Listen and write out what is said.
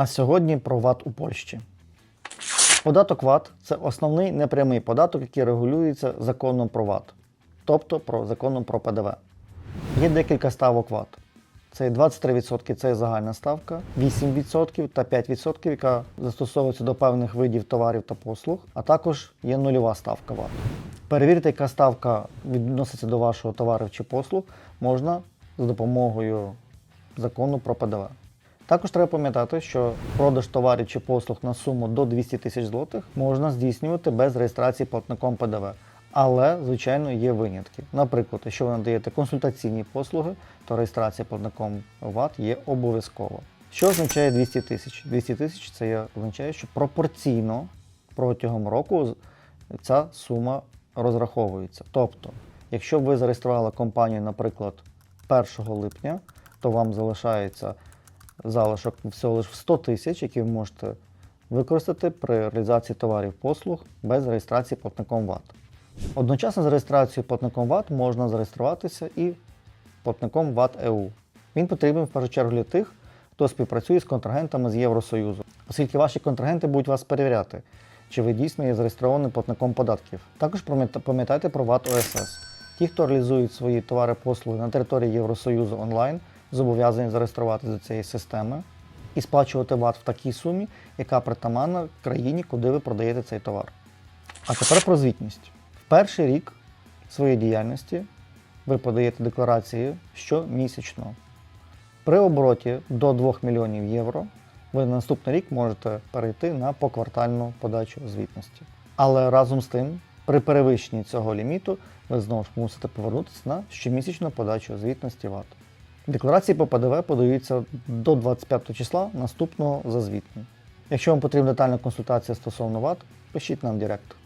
А сьогодні про ВАТ у Польщі. Податок ВАТ це основний непрямий податок, який регулюється законом про ВАТ, тобто про законом про ПДВ. Є декілька ставок ВАТ. Це 23% це загальна ставка, 8% та 5%, яка застосовується до певних видів товарів та послуг, а також є нульова ставка ВАТ. Перевірити, яка ставка відноситься до вашого товару чи послуг, можна за допомогою закону про ПДВ. Також треба пам'ятати, що продаж товарів чи послуг на суму до 200 тисяч злотих можна здійснювати без реєстрації платником ПДВ. Але, звичайно, є винятки. Наприклад, якщо ви надаєте консультаційні послуги, то реєстрація платником ВАТ є обов'язкова. Що означає 200 тисяч? 200 тисяч це є- означає, що пропорційно протягом року ця сума розраховується. Тобто, якщо ви зареєстрували компанію, наприклад, 1 липня, то вам залишається залишок всього лише в 100 тисяч, які ви можете використати при реалізації товарів послуг без реєстрації платником ВАТ. Одночасно з реєстрацією платником ВАТ можна зареєструватися і платником ВАТ ЕУ. Він потрібен в першу чергу для тих, хто співпрацює з контрагентами з Євросоюзу, оскільки ваші контрагенти будуть вас перевіряти, чи ви дійсно є зареєстрованим платником податків. Також пам'ятайте про ВАТ ОСС. Ті, хто реалізують свої товари послуги на території Євросоюзу онлайн, зобов'язані зареєструватися до цієї системи і сплачувати ВАТ в такій сумі, яка притаманна країні, куди ви продаєте цей товар. А тепер про звітність. В перший рік своєї діяльності ви подаєте декларації щомісячно. При обороті до 2 мільйонів євро ви на наступний рік можете перейти на поквартальну подачу звітності. Але разом з тим, при перевищенні цього ліміту, ви знову ж мусите повернутися на щомісячну подачу звітності ВАТ. Декларації по ПДВ подаються до 25 числа наступного за звітним. Якщо вам потрібна детальна консультація стосовно ВАТ, пишіть нам в Директ.